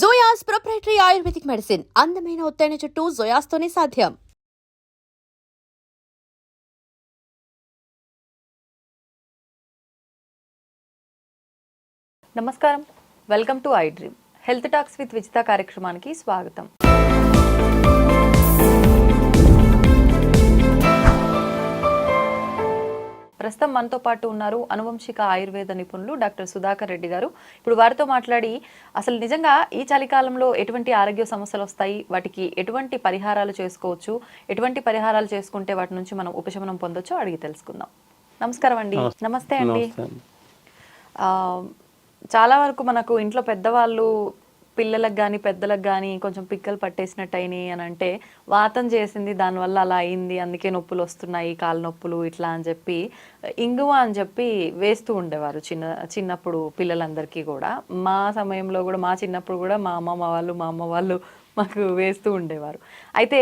జోయాస్ proprietary ayurvedic medicine అందమైన ఒత్తైన చుట్టూ జోయాస్తోనే సాధ్యం. నమస్కారం. Welcome to I dream health talks with Vijitha కార్యక్రమానికి స్వాగతం. ప్రస్తుతం మనతో పాటు ఉన్నారు అనువంశిక ఆయుర్వేద నిపుణులు డాక్టర్ సుధాకర్ రెడ్డి గారు. ఇప్పుడు వారితో మాట్లాడి అసలు నిజంగా ఈ చలికాలంలో ఎటువంటి ఆరోగ్య సమస్యలు వస్తాయి? వాటికి ఎటువంటి పరిహారాలు చేసుకోవచ్చు? ఎటువంటి పరిహారాలు చేసుకుంటే వాటి నుంచి మనం ఉపశమనం పొందొచ్చో అడిగి తెలుసుకుందాం. నమస్కారం అండి. నమస్తే. అండి. చాలా వరకు మనకు ఇంట్లో పెద్దవాళ్ళు పిల్లలకు కానీ పెద్దలకు కానీ కొంచెం పిక్కలు పట్టేసినట్టు అయినాయి అని అంటే వాతం చేసింది దానివల్ల అలా అయింది అందుకే నొప్పులు వస్తున్నాయి కాళ్ళ నొప్పులు ఇట్లా అని చెప్పి ఇంగువ అని చెప్పి వేస్తూ ఉండేవారు చిన్న చిన్నప్పుడు పిల్లలందరికీ కూడా. మా సమయంలో కూడా మా చిన్నప్పుడు కూడా మా అమ్మమ్మ వాళ్ళు మా అమ్మ వాళ్ళు మాకు వేస్తూ ఉండేవారు. అయితే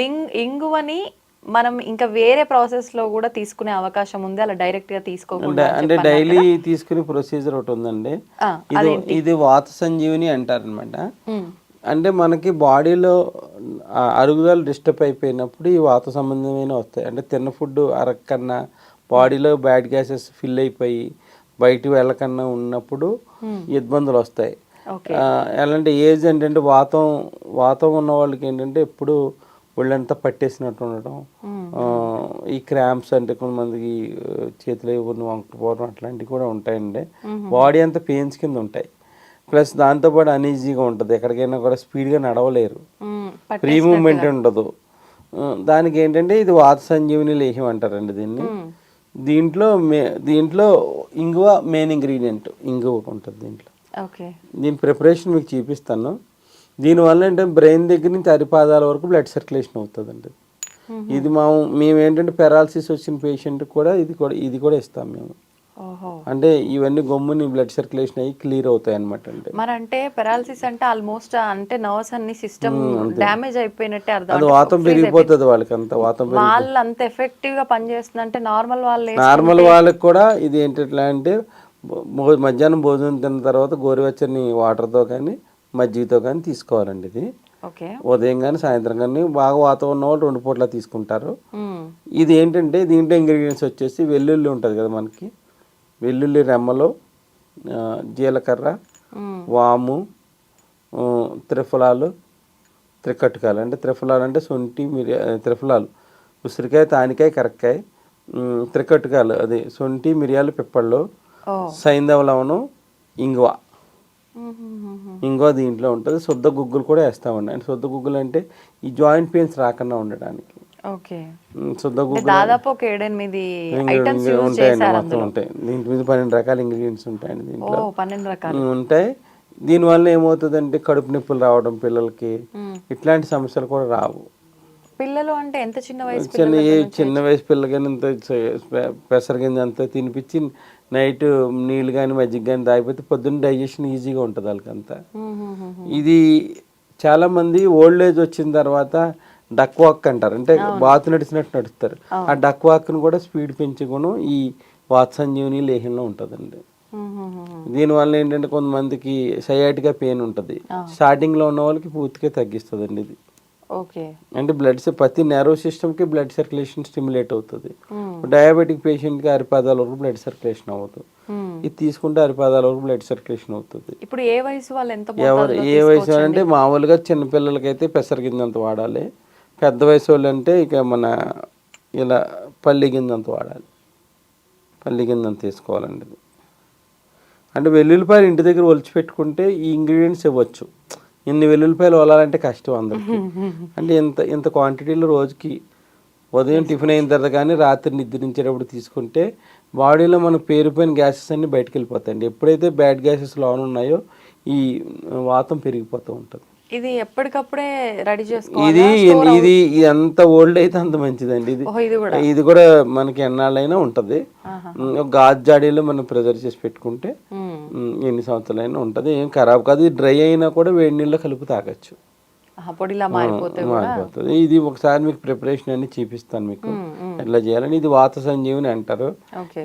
వింగ్ ఇంగువని మనం ఇంకా వేరే ప్రాసెస్లో కూడా తీసుకునే అవకాశం ఉంది. అలా డైరెక్ట్గా తీసుకోకుండా అంటే డైలీ తీసుకునే ప్రొసీజర్ ఒకటి ఉందండి. ఇది ఇది వాత సంజీవిని అంటారనమాట. అంటే మనకి బాడీలో అరుగుదల డిస్టర్బ్ అయిపోయినప్పుడు ఈ వాత సంబంధమైన వస్తాయి. అంటే తిన్న ఫుడ్ అరక్కన్నా బాడీలో బ్యాడ్ గ్యాసెస్ ఫిల్ అయిపోయి బయటికి వెళ్ళకన్నా ఉన్నప్పుడు ఇబ్బందులు వస్తాయి. ఎలాంటి ఏజ్ ఏంటంటే వాతం వాతం ఉన్న వాళ్ళకి ఏంటంటే ఎప్పుడు ఒళ్ళంతా పట్టేసినట్టు ఉండటం. ఈ క్రాంప్స్ అంటే కొంతమందికి చేతిలో ఇవ్వని వంకపోవడం అట్లాంటివి కూడా ఉంటాయండి. బాడీ అంతా పెయిన్స్ కింద ఉంటాయి. ప్లస్ దాంతోపాటు అనీజీగా ఉంటుంది. ఎక్కడికైనా కూడా స్పీడ్గా నడవలేరు. ఫ్రీ మూమెంట్ ఉండదు. దానికి ఏంటంటే ఇది వాత సంజీవిని లేహ్యం అంటారండి దీన్ని. దీంట్లో మే దీంట్లో ఇంగువ మెయిన్ ఇంగ్రీడియంట్. ఇంగువ ఉంటుంది దీంట్లో. దీని ప్రిపరేషన్ మీకు చూపిస్తాను. దీనివల్ల ఏంటంటే బ్రెయిన్ దగ్గర నుంచి అరిపాదాల వరకు బ్లడ్ సర్క్యులేషన్ అవుతుందండి. ఇది మా మేము ఏంటంటే పెరాలసిస్ వచ్చిన పేషెంట్ కూడా ఇది కూడా ఇది కూడా ఇస్తాం మేము. అంటే ఇవన్నీ గమ్ముని బ్లడ్ సర్క్యులేషన్ అయ్యి క్లియర్ అవుతాయి అనమాట అండి మరి అంటే పెరాలసిస్ అంటే ఆల్మోస్ట్ అంటే నర్వ్స్ అన్ని సిస్టమ్ డ్యామేజ్ అయిపోయినట్టే అర్థం అది వాతం పెరిగిపోతుంది వాళ్ళకి అంత వాతం వాళ్ళు అంత ఎఫెక్టివ్గా పనిచేస్తుంది అంటే నార్మల్ వాళ్ళు నార్మల్ వాళ్ళకి కూడా ఇది ఏంటి ఎట్లా అంటే మధ్యాహ్నం భోజనం తిన్న తర్వాత గోరువెచ్చని వాటర్తో కానీ మజ్జిగతో కానీ తీసుకోవాలండి ఇది. ఓకే. ఉదయం కానీ సాయంత్రం కానీ బాగా వాతావరణం వాళ్ళు రెండు పూట్ల తీసుకుంటారు. ఇది ఏంటంటే దీంట్లో ఇంగ్రీడియంట్స్ వచ్చేసి వెల్లుల్లి ఉంటుంది కదా మనకి. వెల్లుల్లి రెమ్మలు జీలకర్ర వాము త్రిఫలాలు త్రికట్టుకాయలు. అంటే త్రిఫలాలు అంటే శొంఠి మిరియా త్రిఫలాలు. ఉసిరికాయ తానికాయ కరక్కాయ త్రికట్టుకాయలు. అది శొంఠి మిరియాలు పిప్పళ్ళు ఓ. సైంధవ లవణం ఇంగువ. ఇంగువ దీంట్లో ఉంటుంది శుద్ధ గుగ్గులు కూడా వేస్తామండి. అంటే శుద్ధ గుగ్గులు అంటే ఈ జాయింట్ పెయిన్స్ రాకుండా ఉండడానికి. శుద్ధ గుగ్గులు దాదాపు ఒక ఏడెనిమిది ఉంటాయండి మొత్తం ఉంటాయి. దీంట్ మీద పన్నెండు రకాల ఇంగ్రీడియంట్స్ ఉంటాయండి ఓ దీంట్లో పన్నెండు రకాలు. ఉంటాయి. దీనివల్ల ఏమవుతుందంటే కడుపు నొప్పులు రావడం పిల్లలకి. ఇట్లాంటి సమస్యలు కూడా రావు. పిల్లలు అంటే ఎంత చిన్న వయసు చిన్న చిన్న వయసు పిల్లలకి ఇంత చే- పెసర గింజ అంతా తినిపించి నైట్ నీళ్ళు కానీ మజ్జిగ కానీ తాగిపోతే పొద్దున్న డైజెషన్ ఈజీగా ఉంటుంది వాళ్ళకంతా. ఇది చాలా మంది ఓల్డ్ ఏజ్ వచ్చిన తర్వాత డక్ వాక్ అంటారు. అంటే బాతు నడిచినట్టు నడుస్తారు. ఆ డక్ వాక్ను కూడా స్పీడ్ పెంచే గుణం ఈ వాత సంజీవని లేహంలో ఉంటుందండి. దీనివల్ల ఏంటంటే కొంతమందికి సయాటిగా పెయిన్ ఉంటుంది. స్టార్టింగ్లో ఉన్న వాళ్ళకి పూర్తిగా తగ్గిస్తుందండి ఇది. ఓకే. అంటే బ్లడ్ ప్రతి నెర్వ్ సిస్టమ్కి బ్లడ్ సర్క్యులేషన్ స్టిమ్యులేట్ అవుతుంది. డయాబెటిక్ పేషెంట్కి అరిపాదాల వరకు బ్లడ్ సర్క్యులేషన్ అవ్వదు. ఉమ్. ఇది తీసుకుంటే అరిపాదాల వరకు బ్లడ్ సర్క్యులేషన్ అవుతుంది. ఇప్పుడు ఏ వయసు వాళ్ళు ఎంత ఎవరు ఏ వయసు అంటే మామూలుగా చిన్నపిల్లలకైతే పెసర గింజంత వాడాలి. పెద్ద వయసు వాళ్ళు అంటే ఇక మన ఇలా పల్లి గింజంత వాడాలి. పల్లి గింజంత తీసుకోవాలండి. అంటే వెల్లుల్లిపాయలు ఇంటి దగ్గర ఒలిచి పెట్టుకుంటే ఈ ఇంగ్రీడియంట్స్ ఇవ్వచ్చు. ఇన్ని వెల్లుల్లిపాయలు వలాలంటే కష్టం అందరికి. అంటే ఇంత ఇంత క్వాంటిటీలో రోజుకి ఉదయం టిఫిన్ అయిన తర్వాత కానీ రాత్రి నిద్రించేటప్పుడు తీసుకుంటే బాడీలో మనకు పేరుపోయిన గ్యాసెస్ అన్ని బయటకు వెళ్ళిపోతాయండి ఎప్పుడైతే బ్యాడ్ గ్యాసెస్ లోన్ ఉన్నాయో ఈ వాతం పెరిగిపోతూ ఉంటుంది. ఇది ఎప్పటికప్పుడే రెడీ ఇది చేసుకోవాలి ఇది ఇది ఎంత ఓల్డ్ అయితే అంత మంచిదండి. ఇది ఇది కూడా? ఇది కూడా మనకి ఎన్నాళ్ళైనా ఉంటుంది. గాజు జాడీలో మనం ప్రిజర్వ్ చేసి పెట్టుకుంటే ఎన్ని సంవత్సరాలైనా ఉంటుంది. ఏం ఖరాబ్ కాదు. ఇది డ్రై అయినా కూడా వేడి నీళ్ళు కలిపి తాగొచ్చు. మారిపోతుంది. ఇది ఒకసారి మీకు ప్రిపరేషన్ అన్ని చూపిస్తాను మీకు. ఎట్లా చేయాలని ఇది వాత సంజీవిని అంటారు.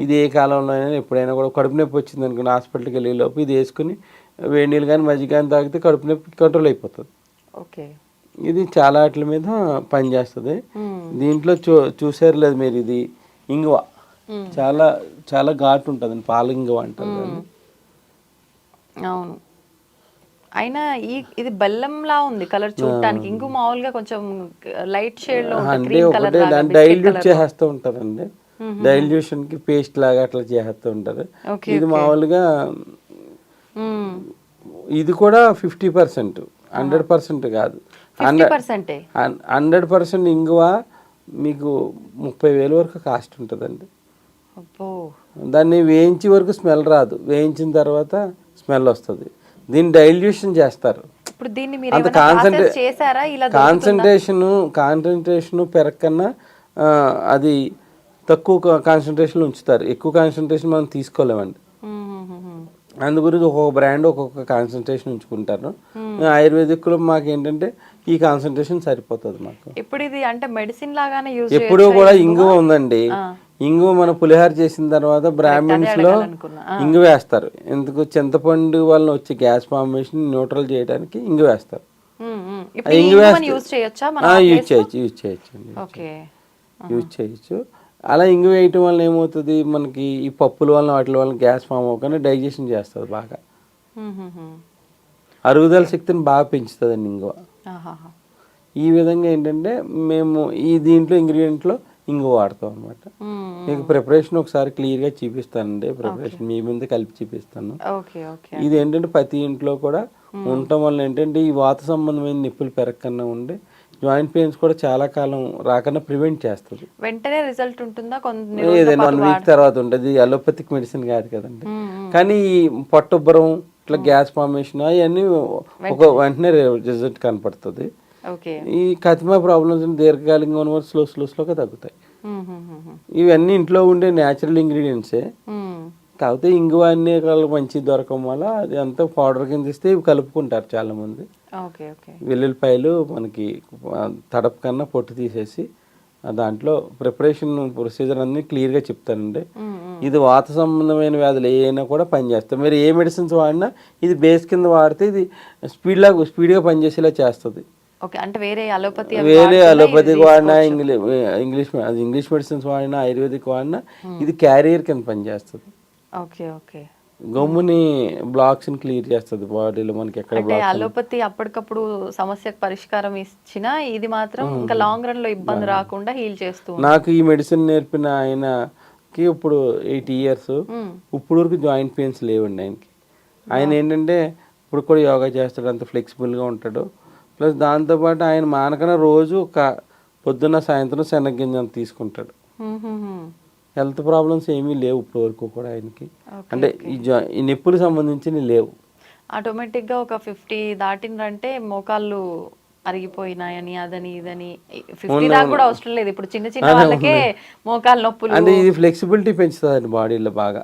ఇది ఏ కాలంలో అయినా ఎప్పుడైనా కూడా కడుపు నొప్పి వచ్చింది అనుకుని హాస్పిటల్కి వెళ్ళే లోపు ఇది వేసుకుని వేడి నీళ్ళు కానీ మజ్జిగ కానీ తాగితే కడుపు నొప్పి కంట్రోల్ అయిపోతుంది. ఓకే. ఇది చాలా వాటి మీద పనిచేస్తుంది దీంట్లో చూ చూసారు లేదు మీరు ఇది. ఇంగువ. చాలా చాలా ఘాటు ఉంటుంది పాల ఇంగువ అంటారు. అవును. అయినా ఈ ఇది బెల్లంలా ఉంది కలర్ చూడటానికి. ఇంకో మామూలుగా కొంచెం లైట్ షేడ్లో అంటే కలర్ ఒకటే దాన్ని డైల్యూట్ చేసేస్తూ ఉంటారండి. డైల్యూషన్కి పేస్ట్ లాగా అట్లా చేసేస్తూ ఉంటారు. ఇది మామూలుగా ఇది కూడా ఫిఫ్టీ పర్సెంట్ హండ్రెడ్ పర్సెంట్ కాదు. హండ్రెడ్ పర్సెంట్ ఇంగువ మీకు ముప్పై వేలు వరకు కాస్ట్ ఉంటుందండి. దాన్ని వేయించి వరకు స్మెల్ రాదు. వేయించిన తర్వాత స్మెల్ వస్తుంది. దీన్ని డైల్యూషన్ చేస్తారు. ఇప్పుడు దీన్ని మీరు అంత ఏమైనా కాన్సన్ట్రే process చేశారా? ఇలా కాన్సన్ట్రేషన్ కాన్సన్ట్రేషన్ పెరగకన్నా అది తక్కువ కాన్సన్ట్రేషన్ ఉంచుతారు. ఎక్కువ కాన్సన్ట్రేషన్ మనం తీసుకోలేమండి. అందు గురించి ఒక్కొక్క బ్రాండ్ ఒక్కొక్క కాన్సన్ట్రేషన్ ఉంచుకుంటారు. ఆయుర్వేదిక్లో మాకు ఏంటంటే ఈ కాన్సన్ట్రేషన్ సరిపోతుంది మాకు. ఇప్పుడు ఇది అంటే మెడిసిన్ లాగానే యూజ్ ఎప్పుడూ కూడా ఇంగువ? ఉందండి. ఇంగువ మన పులిహార చేసిన తర్వాత బ్రాహ్మిన్స్లో. ఇంగు వేస్తారు. ఎందుకు? చింతపండు వలన వచ్చే గ్యాస్ ఫార్మేషన్ న్యూట్రల్ చేయడానికి ఇంగు వేస్తారు. ఇప్పుడు ఈ ఇంగు ఇంగువని వేస్తే- యూజ్ చేయొచ్చా? యూజ్ చేయొచ్చు యూజ్ చేయొచ్చు. అండి అలా ఇంగు వేయటం వల్ల ఏమవుతుంది? మనకి ఈ పప్పుల వలన వాటి వలన గ్యాస్ ఫామ్ అవ్వకుండా డైజెషన్ చేస్తుంది బాగా. అరుగుదల శక్తిని బాగా పెంచుతుందండి ఇంగువ. ఈ విధంగా ఏంటంటే మేము ఈ దీంట్లో ఇంగ్రీడియంట్లో ఇంగు వాడతాం అనమాట మీకు ప్రిపరేషన్ ఒకసారి క్లియర్గా చూపిస్తానండి. ప్రిపరేషన్ మీ ముందు కలిపి చూపిస్తాను. ఇది ఏంటంటే ప్రతి ఇంట్లో కూడా ఉండటం వల్ల ఏంటంటే ఈ వాత సంబంధమైన నొప్పులు పెరగకుండా ఉండి జాయింట్ పెయిన్స్ కూడా చాలా కాలం రాకుండా ప్రివెంట్ చేస్తుంది. వెంటనే రిజల్ట్ ఉంటుందా? ఏదైనా వన్ వీక్ తర్వాత ఉంటుంది అలోపతిక్ మెడిసిన్ కాదు కదండి. కానీ ఈ పొట్టుబ్బరం ఇట్లా గ్యాస్ ఫార్మేషన్ అవన్నీ ఒక వెంటనే. రిజల్ట్ కనపడుతుంది. ఈ కతిమా ప్రాబ్లమ్స్ దీర్ఘకాలికంగా ఉన్న స్లో స్లో స్లోగా తగ్గుతాయి. ఇవన్నీ ఇంట్లో ఉండే న్యాచురల్ ఇంగ్రీడియంట్సే కాకపోతే ఇంగువ అన్ని రకాలు మంచి దొరకడం వల్ల అది అంతా పౌడర్ కింద ఇస్తే ఇవి కలుపుకుంటారు చాలా మంది. Okay okay. వెల్లుల్లిపాయలు మనకి తడప కన్నా పొట్టు తీసేసి దాంట్లో ప్రిపరేషన్ ప్రొసీజర్ అన్ని క్లియర్గా చెప్తానండి. ఇది వాత సంబంధమైన వ్యాధులు ఏమైనా కూడా పనిచేస్తాయి. మీరు ఏ మెడిసిన్స్ వాడినా ఇది బేస్ కింద వాడితే ఇది స్పీడ్లా స్పీడ్గా పనిచేసేలా చేస్తుంది. ఓకే అంటే వేరే అలోపతి వేరే అలోపతిక్ వాడినా ఇంగ్లీష్ ఇంగ్లీష్ ఇంగ్లీష్ మెడిసిన్స్ వాడినా ఆయుర్వేదిక్ వాడినా ఇది క్యారియర్ కింద పనిచేస్తుంది. Okay okay. గమ్ముని బ్లాక్స్ని క్లియర్ చేస్తుంది బాడీలో మనకి ఎక్కడ అంటే అలోపతి అప్పటికప్పుడు సమస్యకు పరిష్కారం ఇచ్చినా ఇది మాత్రం ఇంకా లాంగ్ రన్లో ఇబ్బంది రాకుండా హీల్ చేస్తూ. నాకు ఈ మెడిసిన్ నేర్పిన ఆయనకి ఇప్పుడు ఎయిట్ ఇయర్స్ ఇప్పుడు వరకు జాయింట్ పెయిన్స్ లేవండి ఆయనకి. ఆయన ఏంటంటే ఇప్పుడు కూడా యోగా చేస్తాడు అంత ఫ్లెక్సిబుల్గా ఉంటాడు. ప్లస్ దాంతోపాటు ఆయన మానకన్నా రోజు ఒక పొద్దున్న సాయంత్రం శనగ్గింజ తీసుకుంటాడు. హ్మ్, హ్మ్, హ్మ్. హెల్త్ ప్రాబ్లమ్స్ ఏమీ లేవు ఇప్పటి వరకు కూడా ఆయనకి. అంటే ఈ ఈ నొప్పులకు సంబంధించి లేవు. ఆటోమేటిక్గా ఒక ఫిఫ్టీ దాటిండ్రంటే మోకాళ్ళు అరిగిపోయినాయని అదని ఇదని. ఫిఫ్టీ దాకా కూడా అవసరం లేదు. ఇప్పుడు చిన్న చిన్న వాళ్ళకే మోకాలు నొప్పులు. అంటే ఇది ఫ్లెక్సిబిలిటీ పెంచుతుంది బాడీలో బాగా.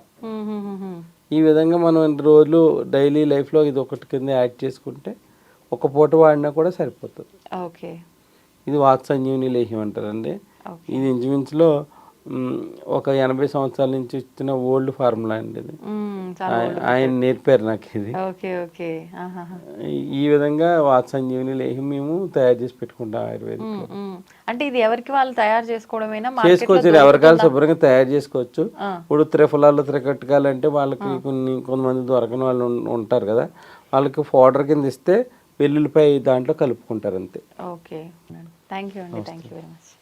ఈ విధంగా మనం రోజులు డైలీ లైఫ్లో ఇది ఒకటి కింద యాడ్ చేసుకుంటే ఒక పూట వాడినా కూడా సరిపోతుంది. ఓకే. ఇది వాత్ సంజీవని లేహ్యం అంటారండి. ఇది ఇంచుమించులో ఒక ఎనభై సంవత్సరాల నుంచి ఇచ్చిన ఓల్డ్ ఫార్ములా అండి ఇది. ఆయన నేర్పారు నాకు ఇది. Okay okay. ఆహాహా. ఈ- విధంగా వాత్ సంజీవని లేహ్యం మేము తయారు చేసి పెట్టుకుంటాం ఆయుర్వేదిక్. అంటే ఇది ఎవరికి వాళ్ళు తయారు చేసుకోవడమేనా? చేసుకోవచ్చు ఎవరికాలు శుభ్రంగా తయారు చేసుకోవచ్చు. ఇప్పుడు త్రిఫలాలు త్రికట్టకాలు అంటే వాళ్ళకి కొన్ని కొంతమంది దొరకని వాళ్ళు ఉంటారు కదా. వాళ్ళకి పౌడర్ కింద ఇస్తే వెల్లుల్లిపాయ దాంట్లో కలుపుకుంటారు అంతే. ఓకే. థ్యాంక్ యూ అండి. Thank you very much.